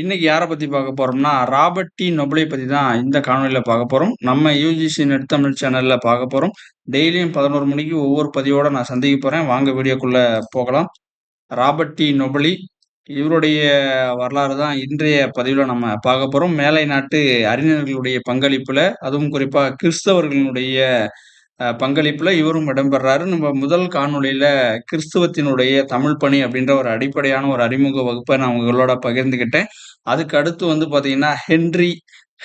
இன்னைக்கு யாரை பத்தி பார்க்க போறோம்னா, ராபர்ட் டி நொபலை பத்தி தான் இந்த காணொலியில் பார்க்க போறோம். நம்ம யூஜிசி நெட் தமிழ் சேனல்ல பார்க்க போறோம். டெய்லியும் 11 மணிக்கு ஒவ்வொரு பதிவோட நான் சந்திக்க போறேன். வாங்க வீடியோக்குள்ள போகலாம். ராபர்ட் டி நொபலி இவருடைய வரலாறு தான் இன்றைய பதிவில் நம்ம பார்க்க போகிறோம் மேலை நாட்டு அறிஞர்களுடைய பங்களிப்பில் அதுவும் குறிப்பாக கிறிஸ்தவர்களுடைய பங்களிப்புல இவரும் இடம்பெறாரு. நம்ம முதல் காணொலியில கிறிஸ்துவத்தினுடைய தமிழ் பணி அப்படின்ற ஒரு அடிப்படையான ஒரு அறிமுக வகுப்பை நான் உங்களோட பகிர்ந்துக்கிட்டேன். அதுக்கு அடுத்து வந்து பாத்தீங்கன்னா ஹென்றி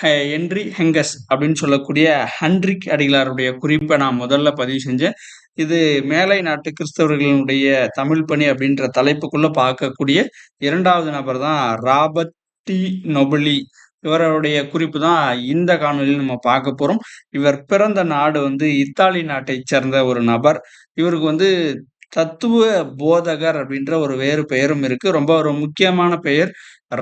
ஹென்றி ஹெங்கஸ் அப்படின்னு சொல்லக்கூடிய ஹன்ட்ரிக் அடிகளாருடைய குறிப்பை நான் முதல்ல பதிவு செஞ்சேன். இது மேலை நாட்டு கிறிஸ்தவர்களுடைய தமிழ் பணி அப்படின்ற தலைப்புக்குள்ள பார்க்கக்கூடிய இரண்டாவது நபர் தான் ராபர்ட் டி நொபலி. இவருடைய குறிப்பு தான் இந்த காணொலியில் நம்ம பார்க்க போறோம். இவர் பிறந்த நாடு வந்து இத்தாலி நாட்டை சேர்ந்த ஒரு நபர். இவருக்கு வந்து தத்துவ போதகர் அப்படின்ற ஒரு வேறு பெயரும் இருக்கு. ரொம்ப ஒரு முக்கியமான பெயர்.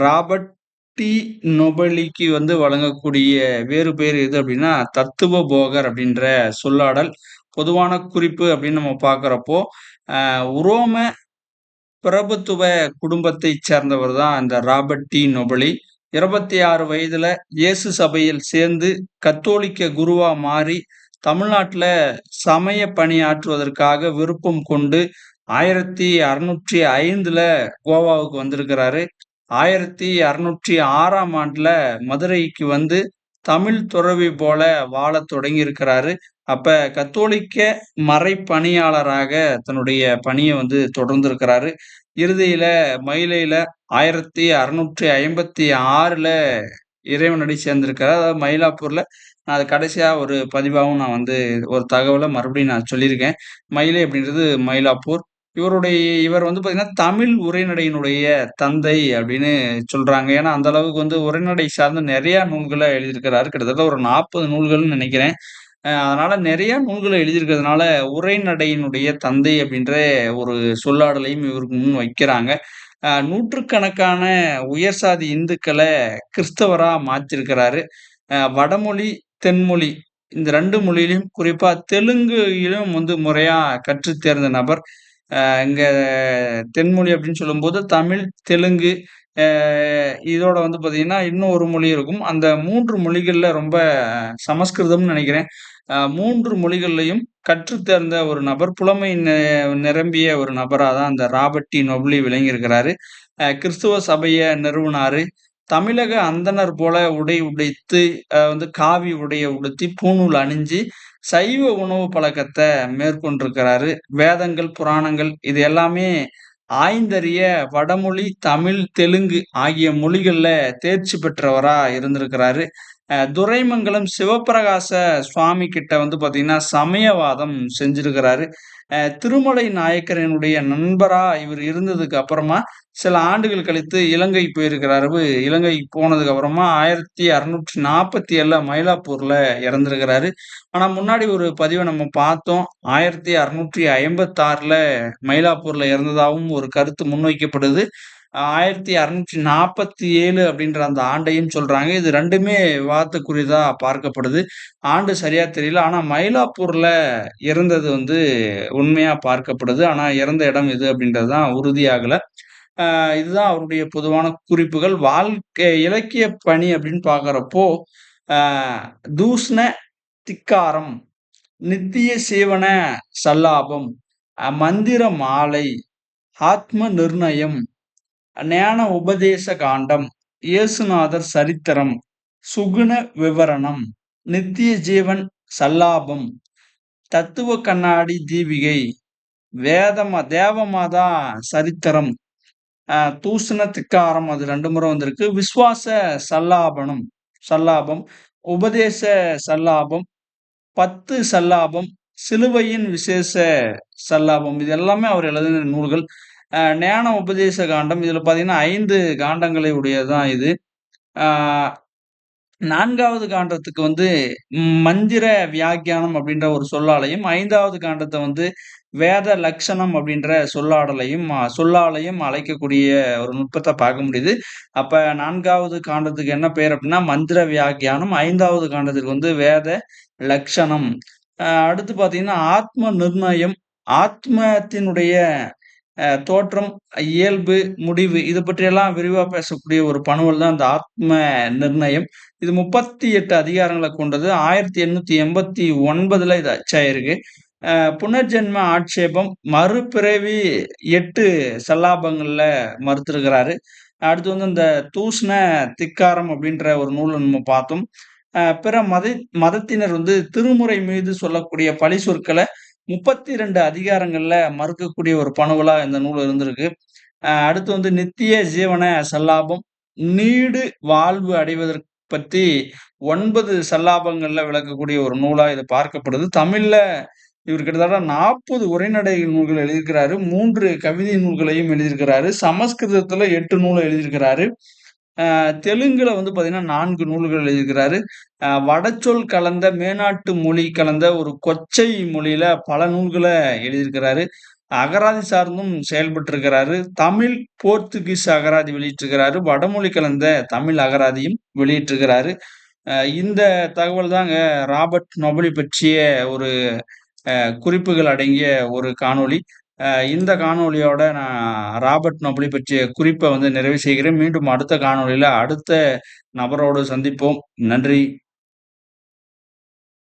ராபர்ட் டி நொபலிக்கு வந்து வழங்கக்கூடிய வேறு பெயர் எது அப்படின்னா, தத்துவ போகர் அப்படின்ற சொல்லாடல். பொதுவான குறிப்பு அப்படின்னு நம்ம பார்க்குறப்போ உரோம பிரபுத்துவ குடும்பத்தைச் சேர்ந்தவர் தான் இந்த ராபர்ட் டி நொபலி. 26 வயதுல இயேசு சபையில் சேர்ந்து கத்தோலிக்க குருவா மாறி, தமிழ்நாட்டில் சமய பணியாற்றுவதற்காக விருப்பம் கொண்டு 1605ல கோவாவுக்கு வந்திருக்கிறாரு. 1606ஆம் ஆண்டுல மதுரைக்கு வந்து தமிழ் துறவி போல வாழத் தொடங்கியிருக்கிறாரு. அப்ப கத்தோலிக்க மறைப்பணியாளராக தன்னுடைய பணியை வந்து தொடர்ந்திருக்கிறாரு. இறுதியில மயிலையில 1656ல இறைவனடி சேர்ந்திருக்கிறார். அதாவது மயிலாப்பூர்ல நான் அது கடைசியா ஒரு பதிவாகவும் நான் வந்து ஒரு தகவலை மறுபடியும் நான் சொல்லியிருக்கேன். மயிலை அப்படின்றது மயிலாப்பூர். இவருடைய இவர் வந்து பார்த்தீங்கன்னா, தமிழ் உரைநடையினுடைய தந்தை அப்படின்னு சொல்றாங்க. ஏன்னா, அந்த அளவுக்கு வந்து உரைநடை சார்ந்த நிறைய நூல்களை எழுதியிருக்கிறாரு. கிட்டத்தட்ட ஒரு 40 நூல்கள்னு நினைக்கிறேன் அதனால் அதனால நூல்களை எழுதியிருக்கிறதுனால, உரைநடையினுடைய தந்தை அப்படின்ற ஒரு சொல்லாடலையும் இவருக்கு முன் வைக்கிறாங்க. நூற்றுக்கணக்கான உயர் சாதி இந்துக்களை கிறிஸ்தவரா மாற்றிருக்கிறாரு வடமொழி, தென்மொழி இந்த ரெண்டு மொழியிலும் குறிப்பா தெலுங்குயிலும் வந்து முறையா கற்று தேர்ந்த நபர். இங்கே இங்க தென்மொழி அப்படின்னு சொல்லும்போது தமிழ், தெலுங்கு இதோட வந்து பார்த்தீங்கன்னா, இன்னும் ஒரு மொழி இருக்கும். அந்த மூன்று மொழிகளில் ரொம்ப சமஸ்கிருதம்னு நெனைக்கிறேன். அ 3 மொழிகள்லயும் கற்றுத் தேர்ந்த ஒரு நபர். புலமை நெ நிரம்பிய ஒரு நபராக தான் அந்த ராபர்ட் டி நொபலி விளங்கியிருக்கிறாரு. கிறிஸ்துவ சபையை நிறுவினாரு. தமிழக அந்தனர் போல உடை உடைத்து வந்து காவி உடைய உடுத்தி, பூணூல் அணிஞ்சு, சைவ உணவு பழக்கத்தை மேற்கொண்டிருக்கிறாரு. வேதங்கள், புராணங்கள் இது எல்லாமே ஆய்ந்தறிய வடமொழி, தமிழ், தெலுங்கு ஆகிய மொழிகள்ல தேர்ச்சி பெற்றவரா இருந்திருக்கிறாரு. துரைமங்கலம் சிவப்பிரகாச சுவாமி கிட்ட வந்து பார்த்தீங்கன்னா, சமயவாதம் செஞ்சிருக்கிறாரு. திருமலை நாயக்கரினுடைய நண்பரா இவர் இருந்ததுக்கு அப்புறமா, சில ஆண்டுகள் கழித்து இலங்கை போயிருக்கிறாரு. இலங்கை போனதுக்கு அப்புறமா 1647ல மயிலாப்பூர்ல இறந்துருக்கிறாரு ஆனா, முன்னாடி ஒரு பதிவை நம்ம பார்த்தோம். 1656ல மயிலாப்பூர்ல இறந்ததாகவும் ஒரு கருத்து முன்வைக்கப்படுது. 1647 அப்படின்ற அந்த ஆண்டையும் சொல்றாங்க. இது 2மே விவாதத்துக்குரியதா பார்க்கப்படுது. ஆண்டு சரியா தெரியல. ஆனா, மயிலாப்பூர்ல இறந்தது வந்து உண்மையா பார்க்கப்படுது. ஆனா, இறந்த இடம் எது அப்படின்றது தான் உறுதியாகல. இதுதான் அவருடைய பொதுவான குறிப்புகள். வாழ்க்கை இலக்கிய பணி அப்படின்னு பார்க்குறப்போ தூஷ்ண திக்காரம், நித்திய சேவன சல்லாபம், மந்திர மாலை, ஆத்ம நிர்ணயம், ஞான உபதேச காண்டம், இயேசுநாதர் சரித்திரம், சுகுண விவரணம், நித்திய ஜீவன் சல்லாபம், தத்துவ கண்ணாடி தீபிகை, வேதமா தேவமாதா சரித்திரம், தூசண திக்காரம் அது ரெண்டு முறை வந்திருக்கு. விசுவாச சல்லாபனம் சல்லாபம், உபதேச சல்லாபம், 10 சல்லாபம், சிலுவையின் விசேஷ சல்லாபம். இது எல்லாமே அவர் எழுதின நூல்கள். ஞான உபதேச காண்டம் இதுல பார்த்தீங்கன்னா, ஐந்து காண்டங்களை உடையதான் இது. நான்காவது காண்டத்துக்கு வந்து மந்திர வியாக்கியானம் அப்படின்ற ஒரு சொல்லாலையும், ஐந்தாவது காண்டத்தை வந்து வேத லக்ஷணம் அப்படின்ற சொல்லாடலையும் சொல்லாலையும் அழைக்கக்கூடிய ஒரு நுட்பத்தை பார்க்க முடியுது. அப்ப நான்காவது காண்டத்துக்கு என்ன பெயர் அப்படின்னா, மந்திர வியாக்கியானம். ஐந்தாவது காண்டத்துக்கு வந்து வேத லக்ஷணம். அடுத்து பார்த்தீங்கன்னா, ஆத்ம நிர்ணயம், ஆத்மத்தினுடைய தோற்றம் இயல்பு முடிவு இது பற்றியெல்லாம் விரிவாக பேசக்கூடிய ஒரு பணுவல் தான் அந்த ஆத்ம நிர்ணயம். இது முப்பத்தி எட்டு அதிகாரங்களை கொண்டது. ஆயிரத்தி எண்ணூற்றி எண்பத்தி ஒன்பதுல இது அச்சாயிருக்கு புனர்ஜென்ம ஆட்சேபம் மறுபிறவி எட்டு சல்லாபங்களில் மறுத்திருக்கிறாரு. அடுத்து வந்து இந்த தூஷ்ண திக்காரம் அப்படின்ற ஒரு நூலை நம்ம பார்த்தோம். பிற மத மதத்தினர் வந்து திருமுறை மீது சொல்லக்கூடிய பழி சொற்களை முப்பத்தி ரெண்டு அதிகாரங்கள்ல மறுக்கக்கூடிய ஒரு பணுவலா இந்த நூல் இருந்திருக்கு. அடுத்து வந்து நித்திய ஜீவன சல்லாபம் நீடு வாழ்வு அடைவதற்கு பற்றி ஒன்பது சல்லாபங்கள்ல விளக்கக்கூடிய ஒரு நூலா இது பார்க்கப்படுது. தமிழ்ல இவர் கிட்டத்தட்ட நாற்பது உரைநடை நூல்கள் எழுதியிருக்கிறாரு மூன்று கவிதை நூல்களையும் எழுதியிருக்கிறாரு சமஸ்கிருதத்துல எட்டு நூலை எழுதியிருக்கிறாரு. தெலுங்குல வந்து பார்த்தீங்கன்னா நான்கு நூல்கள் எழுதியிருக்கிறாரு. வடச்சொல் கலந்த மேனாட்டு மொழி கலந்த ஒரு கொச்சை மொழியில பல நூல்களை எழுதியிருக்கிறாரு. அகராதி சார்ந்தும் செயல்பட்டிருக்கிறாரு. தமிழ் போர்த்துகீஸ் அகராதி வெளியிட்டிருக்கிறாரு. வடமொழி கலந்த தமிழ் அகராதியும் வெளியிட்டிருக்கிறாரு. இந்த தகவல் தாங்க ராபர்ட் நொபலி பற்றிய ஒரு குறிப்புகள் அடங்கிய ஒரு காணொளி. இந்த காணொலியோட நான் ராபர்ட் நொபலி பற்றிய குறிப்பை வந்து நிறைவு செய்கிறேன். மீண்டும் அடுத்த காணொலியில் அடுத்த நபரோடு சந்திப்போம். நன்றி.